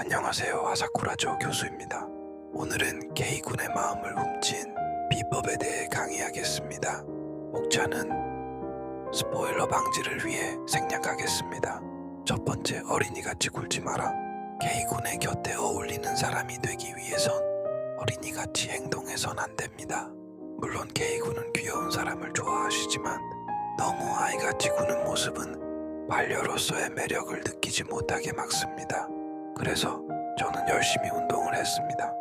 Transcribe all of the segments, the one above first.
안녕하세요. 아사쿠라조 교수입니다. 오늘은 K군의 마음을 훔친 비법에 대해 강의하겠습니다. 목차는 스포일러 방지를 위해 생략하겠습니다. 첫 번째 어린이같이 굴지 마라. K군의 곁에 어울리는 사람이 되기 위해선 어린이같이 행동해선 안 됩니다. 물론 K군은 귀여운 사람을 좋아하시지만 너무 아이같이 구는 모습은 반려로서의 매력을 느끼지 못하게 막습니다. 그래서 저는 열심히 운동을 했습니다.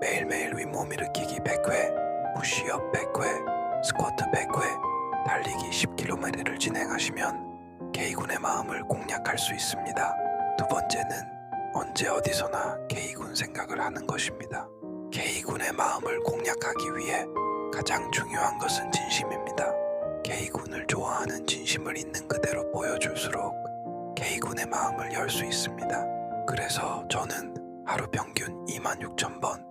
매일매일 윗몸 일으키기 100회, 푸시업 100회, 스쿼트 100회, 달리기 10km를 진행하시면 K군의 마음을 공략할 수 있습니다. 두 번째는 언제 어디서나 K군 생각을 하는 것입니다. K군의 마음을 공략하기 위해 가장 중요한 것은 진심입니다. K군을 좋아하는 진심을 있는 그대로 보여줄수록 K군의 마음을 열 수 있습니다. 그래서 저는 하루 평균 26,000번,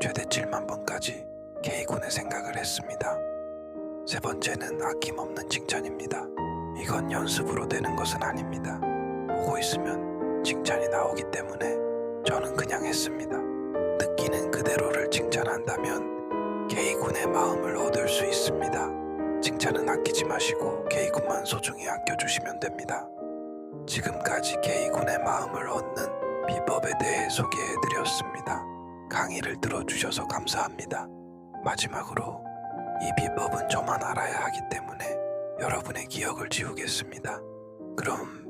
최대 7만 번까지 K군의 생각을 했습니다. 세 번째는 아낌없는 칭찬입니다. 이건 연습으로 되는 것은 아닙니다. 보고 있으면 칭찬이 나오기 때문에 저는 그냥 했습니다. 느끼는 그대로를 칭찬한다면 K군의 마음을 얻을 수 있습니다. 칭찬은 아끼지 마시고 K군만 소중히 아껴주시면 됩니다. 지금까지 K군의 마음을 얻는 비법에 대해 소개해드렸습니다. 강의를 들어주셔서 감사합니다. 마지막으로 이 비법은 저만 알아야 하기 때문에 여러분의 기억을 지우겠습니다. 그럼